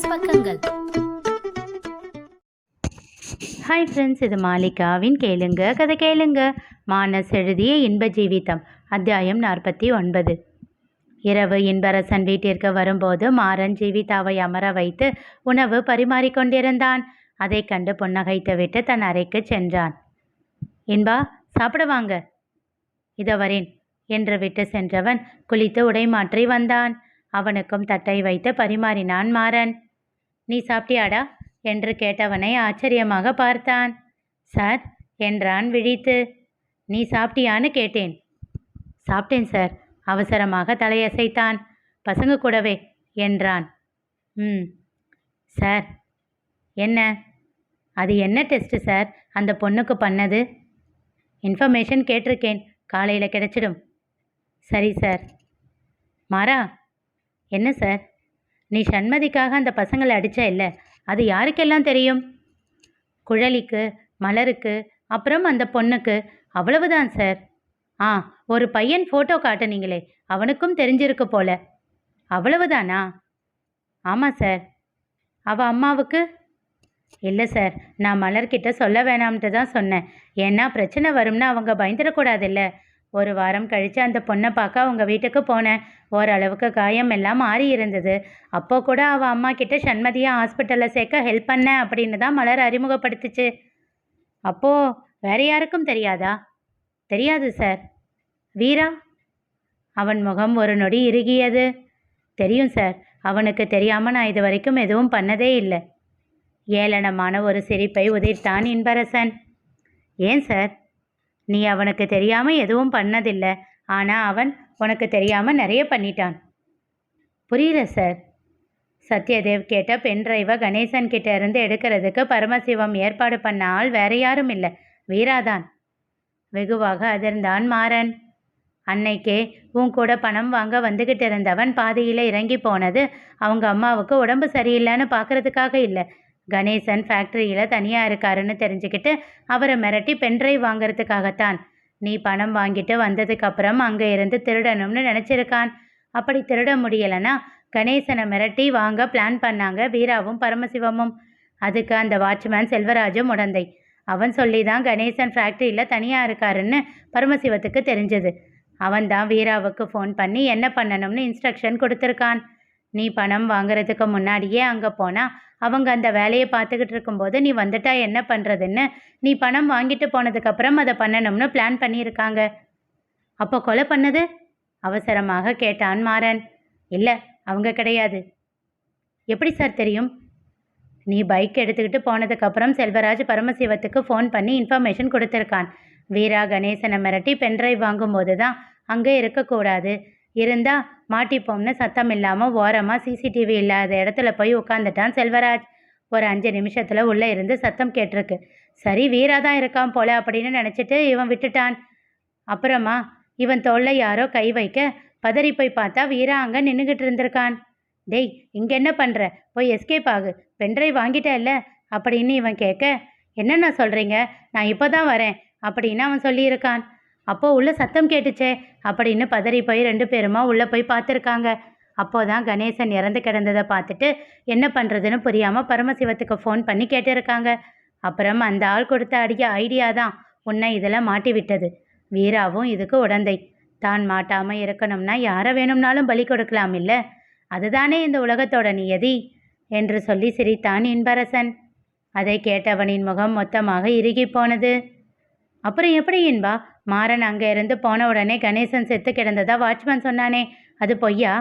மானஸ் பக்கங்கள். Hi friends இது மாலிகாவின் கேளுங்க கதை கேளுங்க. மானஸ் எழுதிய இன்ப ஜீவிதம் அத்தியாயம் நாற்பத்தி ஒன்பது. இரவு இன்பரசன் வீட்டிற்கு வரும்போது மாறன் ஜீவிதாவை அமர வைத்து உணவு பரிமாறிக்கொண்டிருந்தான் அதைக் கண்டு புன்னகைத்துவிட்டு தன் அறைக்கு சென்றான். இன்பா சாப்பிட வாங்க. இதோ வரேன் என்று விட்டு சென்றவன் குளித்து உடை மாற்றி வந்தான். அவனுக்கும் தட்டை வைத்து பரிமாறினான் மாறன். நீ சாப்பிட்டியாடா? என்று கேட்டவனை ஆச்சரியமாக பார்த்தான். சார் என்றான் விழித்து. நீ சாப்பிட்டியான்னு கேட்டேன். சாப்பிட்டேன் சார். அவசரமாக தலையசைத்தான். பசங்க கூடவே என்றான். ம் சார். என்ன? அது என்ன டெஸ்ட்டு சார்? அந்த பொண்ணுக்கு பண்ணது? இன்ஃபர்மேஷன் கேட்டிருக்கேன். காலையில் கிடைச்சிடும். சரி சார். மாறா? என்ன சார்? நீ சண்மதிக்காக அந்த பசங்களை அடிச்ச இல்லை? அது யாருக்கெல்லாம் தெரியும்? குழலிக்கு மலருக்கு அப்புறம் அந்த பொண்ணுக்கு. அவ்வளவுதான் சார். ஆ ஒரு பையன் ஃபோட்டோ காட்டுனீங்களே. அவனுக்கும் தெரிஞ்சிருக்கு போல. அவ்வளவுதானா? ஆமாம் சார். அவ அம்மாவுக்கு? இல்லை சார். நான் மலர்கிட்ட சொல்ல வேணாம்ட்டு தான் சொன்னேன். ஏன்னா பிரச்சனை வரும்னு அவங்க பயந்துடக்கூடாதுல்ல ஒரு வாரம் கழித்து அந்த பொண்ணை பார்க்க அவங்க வீட்டுக்கு போனேன். ஓரளவுக்கு காயம் எல்லாம் மாறி இருந்தது. அப்போ கூட அவள் அம்மா கிட்ட சண்மதியை ஹாஸ்பிட்டலில் சேர்க்க ஹெல்ப் பண்ணேன் அப்படின்னு தான் மலர் அறிமுகப்படுத்துச்சு. அப்போது வேற யாருக்கும் தெரியாதா? தெரியாது சார் வீரா? அவன் முகம் ஒரு நொடி இறுகியது. தெரியும் சார் அவனுக்கு தெரியாமல் நான் இது வரைக்கும் எதுவும் பண்ணதே இல்லை. ஏளனமான ஒரு சிரிப்பை உதிர்த்தான் இன்பரசன். ஏன் சார் நீ அவனுக்கு தெரியாமல் எதுவும் பண்ணதில்லை. ஆனால் அவன் உனக்கு தெரியாமல் நிறைய பண்ணிட்டான். புரியல சார்? சத்யதேவ் கேட்ட பென் டிரைவை கணேசன் கிட்ட இருந்து எடுக்கிறதுக்கு பரமசிவம் ஏற்பாடு பண்ண ஆள் வேற யாரும் இல்லை. வீராதான். வெகுவாக அதிர்ந்தான் மாறன். அன்னைக்கே உன் கூட பணம் வாங்க வந்துக்கிட்டு இருந்தவன் பாதியில் இறங்கி போனது அவங்க அம்மாவுக்கு உடம்பு சரியில்லைன்னு பார்க்கறதுக்காக இல்லை. கணேசன் ஃபேக்ட்ரியில் தனியாக இருக்காருன்னு தெரிஞ்சுக்கிட்டு அவரை மிரட்டி பென்ட்ரைவ் வாங்குறதுக்காகத்தான். நீ பணம் வாங்கிட்டு வந்ததுக்கப்புறம் அங்கே இருந்து திருடணும்னு நினச்சிருக்கான். அப்படி திருட முடியலைன்னா கணேசனை மிரட்டி வாங்க பிளான் பண்ணாங்க வீராவும் பரமசிவமும். அதுக்கு அந்த வாட்ச்மேன் செல்வராஜும் உடந்தை. அவன் சொல்லி தான் கணேசன் ஃபேக்ட்ரியில் தனியாக இருக்காருன்னு பரமசிவத்துக்கு தெரிஞ்சது. அவன் தான் வீராவுக்கு ஃபோன் பண்ணி என்ன பண்ணணும்னு இன்ஸ்ட்ரக்ஷன் கொடுத்துருக்கான். நீ பணம் வாங்குறதுக்கு முன்னாடியே அங்கே போனால் அவங்க அந்த வேலையை பார்த்துக்கிட்டு இருக்கும்போது நீ வந்துட்டா என்ன பண்ணுறதுன்னு நீ பணம் வாங்கிட்டு போனதுக்கப்புறம் அதை பண்ணணும்னு பிளான் பண்ணியிருக்காங்க. அப்போ கொலை பண்ணது? அவசரமாக கேட்டான் மாறன். இல்லை அவங்க கிடையாது. எப்படி சார் தெரியும்? நீ பைக் எடுத்துக்கிட்டு போனதுக்கப்புறம் செல்வராஜ் பரமசிவத்துக்கு ஃபோன் பண்ணி இன்ஃபர்மேஷன் கொடுத்துருக்கான். வீரா கணேசனை மிரட்டி பென்ட்ரைவ் வாங்கும்போது தான் அங்கே இருக்கக்கூடாது. இருந்தால் மாட்டிப்போம்னு சத்தம் இல்லாமல் ஓரமாக சிசிடிவி இல்லாத இடத்துல போய் உட்காந்துட்டான் செல்வராஜ். ஒரு அஞ்சு நிமிஷத்தில் உள்ளே இருந்து சத்தம் கேட்டிருக்கு. சரி வீரா தான் இருக்கான் போல அப்படின்னு நினச்சிட்டு இவன் விட்டுட்டான். அப்புறமா இவன் தோல்லை யாரோ கை வைக்க பதறி போய் பார்த்தா வீரா அங்கே நின்றுக்கிட்டு இருந்திருக்கான். டேய் இங்கே என்ன பண்ணுற போய் எஸ்கேப் ஆகு. பென்ட்ரைவ் வாங்கிட்ட இல்லை? அப்படின்னு இவன் கேட்க என்னென்ன சொல்கிறீங்க நான் இப்போ தான் வரேன். அப்படின்னு அவன் சொல்லியிருக்கான். அப்போ உள்ள சத்தம் கேட்டுச்சே. அப்படின்னு பதறி போய் ரெண்டு பேருமா உள்ளே போய் பார்த்துருக்காங்க. அப்போதான் கணேசன் இறந்து கிடந்ததை பார்த்துட்டு என்ன பண்ணுறதுன்னு புரியாமல் பரமசிவத்துக்கு ஃபோன் பண்ணி கேட்டிருக்காங்க. அப்புறம் அந்த ஆள் கொடுத்த அடிய ஐடியா தான் உன்னை இதில் மாட்டி விட்டது. வீராவும் இதுக்கு உடந்தை. தான் மாட்டாமல் இருக்கணும்னா யாரை வேணும்னாலும் பலி கொடுக்கலாம் இல்லை? அதுதானே இந்த உலகத்தோட நியதி? என்று சொல்லி சிரித்தான் இன்பரசன். அதை கேட்டவனின் முகம் மொத்தமாக இறுகி போனது. அப்புறம் எப்படி என்பா மாறன் அங்கே இருந்து போன உடனே கணேசன் செத்து கிடந்ததா வாட்ச்மேன் சொன்னானே. அது பொய்யா?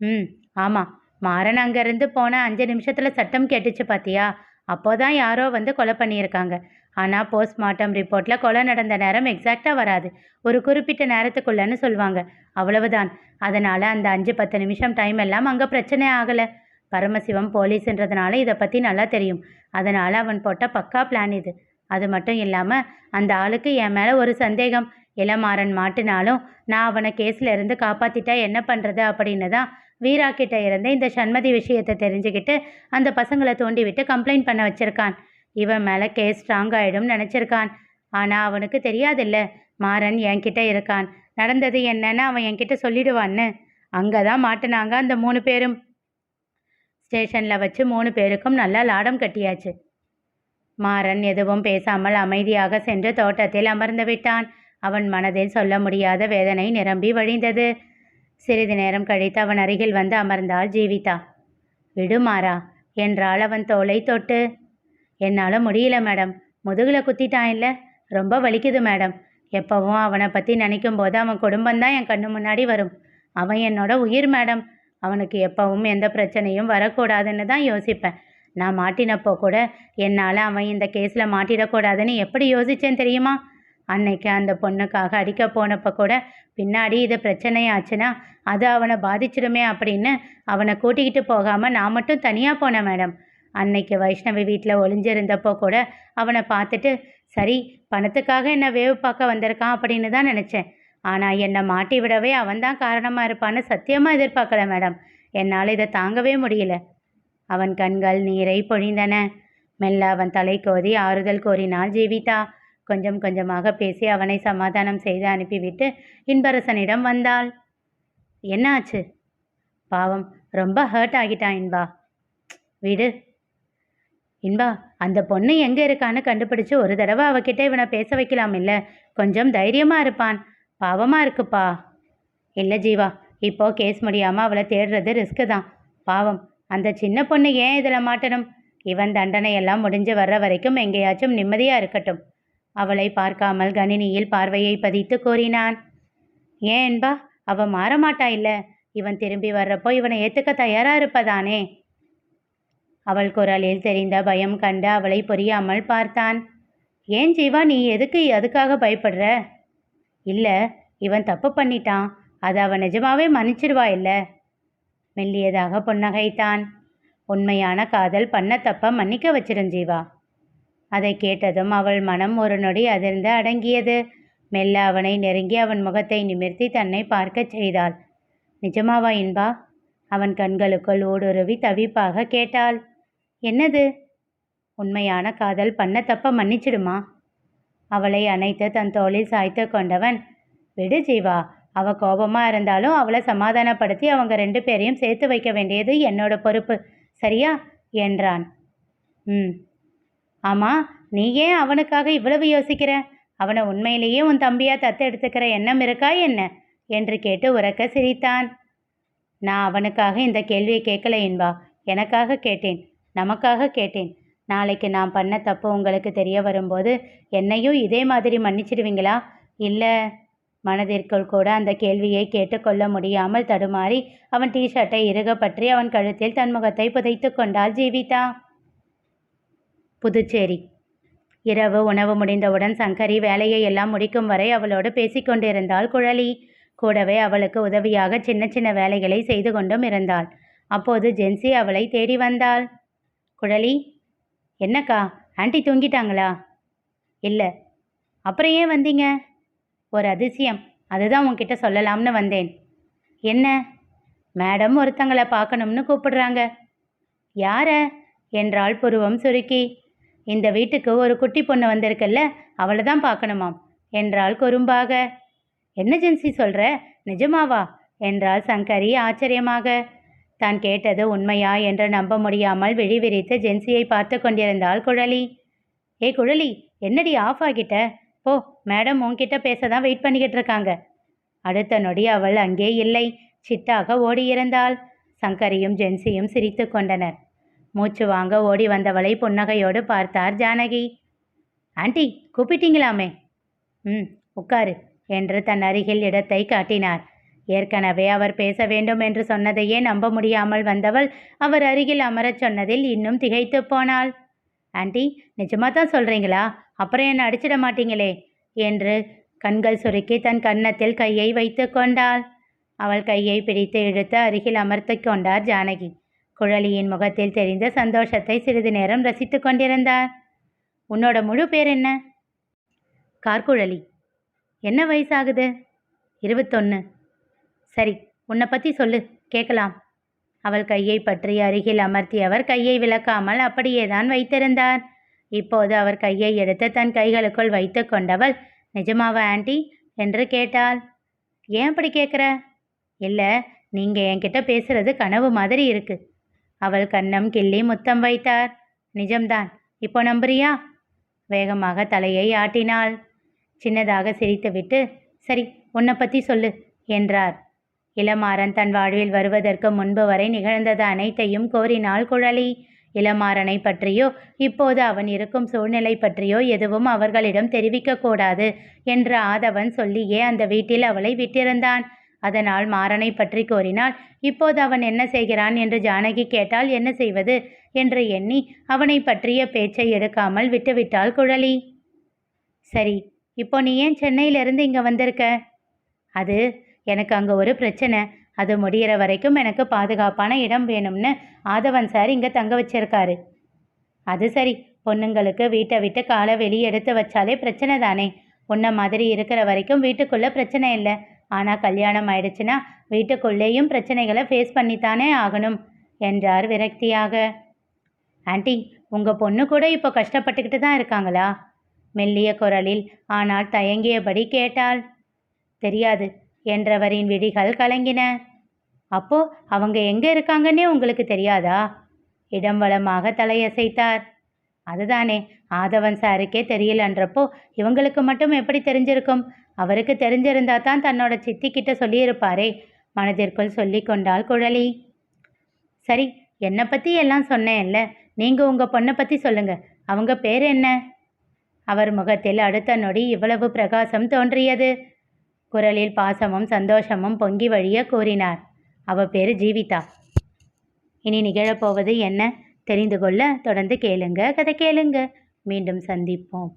ம் ஆமாம் மாறன் அங்கேருந்து போன அஞ்சு நிமிஷத்தில் சட்டம் கேட்டுச்சு பார்த்தியா அப்போதான் யாரோ வந்து கொலை பண்ணியிருக்காங்க. ஆனால் போஸ்ட்மார்ட்டம் ரிப்போர்ட்டில் கொலை நடந்த நேரம் எக்ஸாக்டாக வராது. ஒரு குறிப்பிட்ட நேரத்துக்குள்ளன்னு சொல்லுவாங்க அவ்வளவுதான். அதனால் அந்த அஞ்சு பத்து நிமிஷம் டைம் எல்லாம் அங்கே பிரச்சனை ஆகலை. பரமசிவம் போலீஸ்ன்றதுனால இதை பற்றி நல்லா தெரியும். அதனால் அவன் போட்ட பக்கா பிளான் இது. அது மட்டும் இல்லாமல் அந்த ஆளுக்கு என் மேலே ஒரு சந்தேகம். இளமாறன் மாட்டினாலும் நான் அவனை கேஸில் இருந்து காப்பாற்றிட்டா என்ன பண்ணுறது அப்படின்னு தான் வீரா கிட்ட இருந்து இந்த சண்மதி விஷயத்தை தெரிஞ்சுக்கிட்டு அந்த பசங்களை தூண்டி விட்டு கம்ப்ளைண்ட் பண்ண வச்சிருக்கான். இவன் மேலே கேஸ் ஸ்ட்ராங் ஆகிடும் நினச்சிருக்கான். ஆனால் அவனுக்கு தெரியாதில்ல. மாறன் என்கிட்ட இருக்கான். நடந்தது என்னன்னு அவன் என்கிட்ட சொல்லிடுவான்னு. அங்கே தான் மாட்டினாங்க அந்த மூணு பேரும். ஸ்டேஷனில் வச்சு மூணு பேருக்கும் நல்லா லாடம் கட்டியாச்சு. மாறன் எதுவும் பேசாமல் அமைதியாக சென்று தோட்டத்தில் அமர்ந்து விட்டான். அவன் மனதில் சொல்ல முடியாத வேதனை நிரம்பி வழிந்தது. சிறிது நேரம் கழித்து அவன் அருகில் வந்து அமர்ந்தாள் ஜீவிதா. விடுமாறா என்றால் அவன் தோலை தொட்டு. என்னால் முடியல மேடம். முதுகில் குத்திட்டான் இல்லை ரொம்ப வலிக்குது மேடம். எப்பவும் அவனை பற்றி நினைக்கும் போது அவன் குடும்பம்தான் என் கண்ணு முன்னாடி வரும். அவன் என்னோட உயிர் மேடம். அவனுக்கு எப்பவும் எந்த பிரச்சனையும் வரக்கூடாதுன்னு தான் யோசிப்பேன். நான் மாட்டினப்போ கூட என்னால் அவன் இந்த கேஸில் மாட்டிடக்கூடாதுன்னு எப்படி யோசித்தேன் தெரியுமா? அன்னைக்கு அந்த பொண்ணுக்காக அடிக்க போனப்போ கூட பின்னாடி இது பிரச்சனையாச்சுன்னா அது அவனை பாதிச்சிடுமே அப்படின்னு அவனை கூட்டிக்கிட்டு போகாமல் நான் மட்டும் தனியாக போனேன் மேடம். அன்னைக்கு வைஷ்ணவி வீட்டில் ஒளிஞ்சிருந்தப்போ கூட அவனை பார்த்துட்டு சரி பணத்துக்காக என்னை வேவு பார்க்க வந்திருக்கான் அப்படின்னு தான் நினச்சேன். ஆனால் என்னை மாட்டி விடவே அவன்தான் காரணமாக இருப்பான்னு சத்தியமாக எதிர்பார்க்கல மேடம். என்னால் இதை தாங்கவே முடியல. அவன் கண்கள் நீரை பொழிந்தன. மெல்ல அவன் தலை கோதி ஆறுதல் கோரினாள் ஜீவிதா கொஞ்சம் கொஞ்சமாக பேசி அவனை சமாதானம் செய்து அனுப்பிவிட்டு இன்பரசனிடம் வந்தாள். என்ன ஆச்சு பாவம் ரொம்ப ஹர்ட் ஆகிட்டான் இன்பா. விடு. இன்பா அந்த பொண்ணு எங்கே இருக்கான்னு கண்டுபிடிச்சு ஒரு தடவை அவகிட்ட இவனை பேச வைக்கலாம் இல்லை. கொஞ்சம் தைரியமாக இருப்பான். பாவமாக இருக்குப்பா. இல்லை ஜீவா இப்போ கேஸ் முடியாமல் அவளை தேடுறது ரிஸ்க்கு தான். பாவம் அந்த சின்ன பொண்ணு ஏன் இதில் மாட்டணும்? இவன் தண்டனையெல்லாம் முடிஞ்சு வர்ற வரைக்கும் எங்கேயாச்சும் நிம்மதியாக இருக்கட்டும். அவளை பார்க்காமல் கணினியில் பார்வையை பதித்து கூறினான். ஏன் என்பா அவ மாறமாட்டா இல்ல. இவன் திரும்பி வர்றப்போ இவனை ஏத்துக்க தயாரா இருப்பதானே? அவள் குரலில் தெரிந்த பயம் கண்டு அவளை புரியாமல் பார்த்தான். ஏன் ஜீவா நீ எதுக்கு அதுக்காக பயப்படுற? இல்ல இவன் தப்பு பண்ணிட்டான். அது அவன் நிஜமாவே மன்னிச்சிடுவா இல்லை? மெல்லியதாக புன்னகைத்தான். உண்மையான காதல் பண்ண தப்ப மன்னிக்க வச்சிடும் ஜீவா அதை கேட்டதும் அவள் மனம் ஒரு நொடி அதிர்ந்து அடங்கியது. மெல்ல அவனை நெருங்கி அவன் முகத்தை நிமிர்த்தி தன்னை பார்க்கச் செய்தாள். நிஜமாவா இன்பா? அவன் கண்களுக்குள் ஊடுருவி தவிப்பாக கேட்டாள். என்னது? உண்மையான காதல் பண்ண தப்ப மன்னிச்சிடுமா? அவளை அணைத்து தன் தோளில் சாய்த்து கொண்டவன் விடு ஜீவா அவ கோபமாக இருந்தாலும் அவளை சமாதானப்படுத்தி அவங்க ரெண்டு பேரையும் சேர்த்து வைக்க வேண்டியது என்னோட பொறுப்பு. சரியா? என்றான். ம். ஆமாம் நீ ஏன் அவனுக்காக இவ்வளவு யோசிக்கிற? அவனை உண்மையிலேயே உன் தம்பியாக தத்து எடுத்துக்கிற எண்ணம் இருக்கா என்ன? என்று கேட்டு உறக்க சிரித்தான். நான் அவனுக்காக இந்த கேள்வியை கேட்கல என்பா எனக்காக கேட்டேன். நமக்காக கேட்டேன். நாளைக்கு நான் பண்ண தப்பு உங்களுக்கு தெரிய வரும்போது என்னையும் இதே மாதிரி மன்னிச்சிடுவீங்களா? இல்லை. மனதிற்குள் கூட அந்த கேள்வியை கேட்டுக்கொள்ள முடியாமல் தடுமாறி அவன் டிஷர்ட்டை இறுக பற்றி அவன் கழுத்தில் தன் முகத்தை புதைத்து கொண்டாள் ஜீவிதா. புதுச்சேரி. இரவு உணவு முடிந்தவுடன் சங்கரி வேலையை எல்லாம் முடிக்கும் வரை அவளோடு பேசிக்கொண்டிருந்தாள் குழலி. கூடவே அவளுக்கு உதவியாக சின்ன சின்ன வேலைகளை செய்து கொண்டும் இருந்தாள். அப்போது ஜென்சி அவளை தேடி வந்தாள். குழலி என்னக்கா ஆண்டி தூங்கிட்டாங்களா? இல்லை. அப்புறம் ஏன் வந்தீங்க? ஒரு அதிசயம். அதுதான் உன்கிட்ட சொல்லலாம்னு வந்தேன். என்ன? மேடம் ஒருத்தங்களை பார்க்கணும்னு கூப்பிடுறாங்க. யார? என்றாள் புருவம் சுருக்கி. இந்த வீட்டுக்கு ஒரு குட்டி பொண்ணு வந்திருக்குல்ல அவளை தான் பார்க்கணுமாம் என்றாள் குறும்பாக. என்ன ஜென்சி சொல்கிற நிஜமாவா? என்றாள் சங்கரி ஆச்சரியமாக. தான் கேட்டது உண்மையா என்று நம்ப முடியாமல் விழி விரித்து ஜென்சியை பார்த்து கொண்டிருந்தாள் குழலி. ஏ குழலி என்னடி ஆஃப் ஆகிட்ட? போ மேடம் உன்கிட்ட பேச தான் வெயிட் பண்ணிக்கிட்டு இருக்காங்க. அடுத்த நொடி அவள் அங்கே இல்லை. சிட்டாக ஓடியிருந்தாள் சங்கரியும் ஜென்சியும் சிரித்து கொண்டனர். மூச்சு வாங்க ஓடி வந்தவளை புன்னகையோடு பார்த்தார் ஜானகி. ஆண்டி கூப்பிட்டீங்களாமே? ம் உட்காரு என்று தன் அருகில் இடத்தை காட்டினார். ஏற்கனவே அவர் பேச வேண்டும் என்று சொன்னதையே நம்ப முடியாமல் வந்தவள் அவர் அருகில் அமரச் சொன்னதில் இன்னும் திகைத்து போனாள். ஆண்டி நிஜமாக தான் சொல்கிறீங்களா அப்புறம் என்னை அடிச்சிட மாட்டீங்களே? என்று கண்கள் சுருக்கி தன் கன்னத்தில் கையை வைத்து கொண்டாள். அவள் கையை பிடித்து இழுத்து அருகில் அமர்த்தி கொண்டார் ஜானகி. குழலியின் முகத்தில் தெரிந்த சந்தோஷத்தை சிறிது நேரம் ரசித்து கொண்டிருந்தார். உன்னோட முழு பேர் என்ன? கார்குழலி என்ன வயசாகுது? இருபத்தொன்று சரி உன்னை பற்றி சொல்லு கேட்கலாம். அவள் கையை பற்றி அருகில் அமர்த்தியவர் கையை விளக்காமல் அப்படியே தான் வைத்திருந்தார். இப்போது அவர் கையை எடுத்து தன் கைகளுக்குள் வைத்து கொண்டவள் நிஜமாவா ஆண்டி? என்று கேட்டாள். ஏன் அப்படி கேட்குற? இல்லை நீங்கள் என்கிட்ட பேசுறது கனவு மாதிரி இருக்கு. அவள் கண்ணம் கிள்ளி முத்தம் வைத்தார். நிஜம்தான் இப்போ நம்புறியா? வேகமாக தலையை ஆட்டினாள். சின்னதாக சிரித்துவிட்டு சரி உன்னை பற்றி சொல்லு என்றார். இளமாறன் தன் வாழ்வில் வருவதற்கு முன்பு வரை நிகழ்ந்தது அனைத்தையும் கோரினாள் குழலி. இளமாறனை பற்றியோ இப்போது அவன் இருக்கும் சூழ்நிலை பற்றியோ எதுவும் அவர்களிடம் தெரிவிக்கக்கூடாது என்று ஆதவன் சொல்லியே அந்த வீட்டில் அவளை விட்டிருந்தான். அதனால் மாறனை பற்றி கோரினால் இப்போது அவன் என்ன செய்கிறான்? என்று ஜானகி கேட்டால் என்ன செய்வது? என்று எண்ணி அவனை பற்றிய பேச்சை எடுக்காமல் விட்டுவிட்டாள் குழலி. சரி இப்போ நீ ஏன் சென்னையிலிருந்து இங்கே வந்திருக்க? அது எனக்கு அங்கே ஒரு பிரச்சனை. அது முடிகிற வரைக்கும் எனக்கு பாதுகாப்பான இடம் வேணும்னு ஆதவன் சார் இங்கே தங்க வச்சிருக்காரு. அது சரி பொண்ணுங்களுக்கு வீட்டை விட்டு காலை வெளியே எடுத்து வச்சாலே பிரச்சனை தானே. உன்ன மாதிரி இருக்கிற வரைக்கும் வீட்டுக்குள்ளே பிரச்சனை இல்லை. ஆனால் கல்யாணம் ஆயிடுச்சுன்னா வீட்டுக்குள்ளேயும் பிரச்சனைகளை ஃபேஸ் பண்ணித்தானே ஆகணும் என்றார் விரக்தியாக. ஆண்டி உங்கள் பொண்ணு கூட இப்போ கஷ்டப்பட்டுக்கிட்டு தான் இருக்காங்களா? மெல்லிய குரலில் ஆனால் தயங்கியபடி கேட்டாள். தெரியாது என்றவரின் விழிகள் கலங்கின. அப்போ அவங்க எங்கே இருக்காங்கன்னே உங்களுக்கு தெரியாதா? இடம் வளமாக தலையசைத்தார். அதுதானே ஆதவன் சாருக்கே தெரியலன்றப்போ இவங்களுக்கு மட்டும் எப்படி தெரிஞ்சிருக்கும்? அவருக்கு தெரிஞ்சிருந்தா தான் தன்னோட சித்தி கிட்ட சொல்லியிருப்பாரே மனதிற்குள் சொல்லி கொண்டாள் குழலி. சரி என்னை பற்றி எல்லாம் சொன்னேன்ல. நீங்கள் உங்கள் பொண்ணை பற்றி சொல்லுங்க. அவங்க பேர் என்ன? அவர் முகத்தில் அடுத்த நொடி இவ்வளவு பிரகாசம் தோன்றியது. குரலில் பாசமும் சந்தோஷமும் பொங்கி வழிய கூறினார். அவ பேரு ஜீவிதா. இனி நிகழப்போவது என்ன? தெரிந்து கொள்ள தொடர்ந்து கேளுங்க. கதை கேளுங்க. மீண்டும் சந்திப்போம்.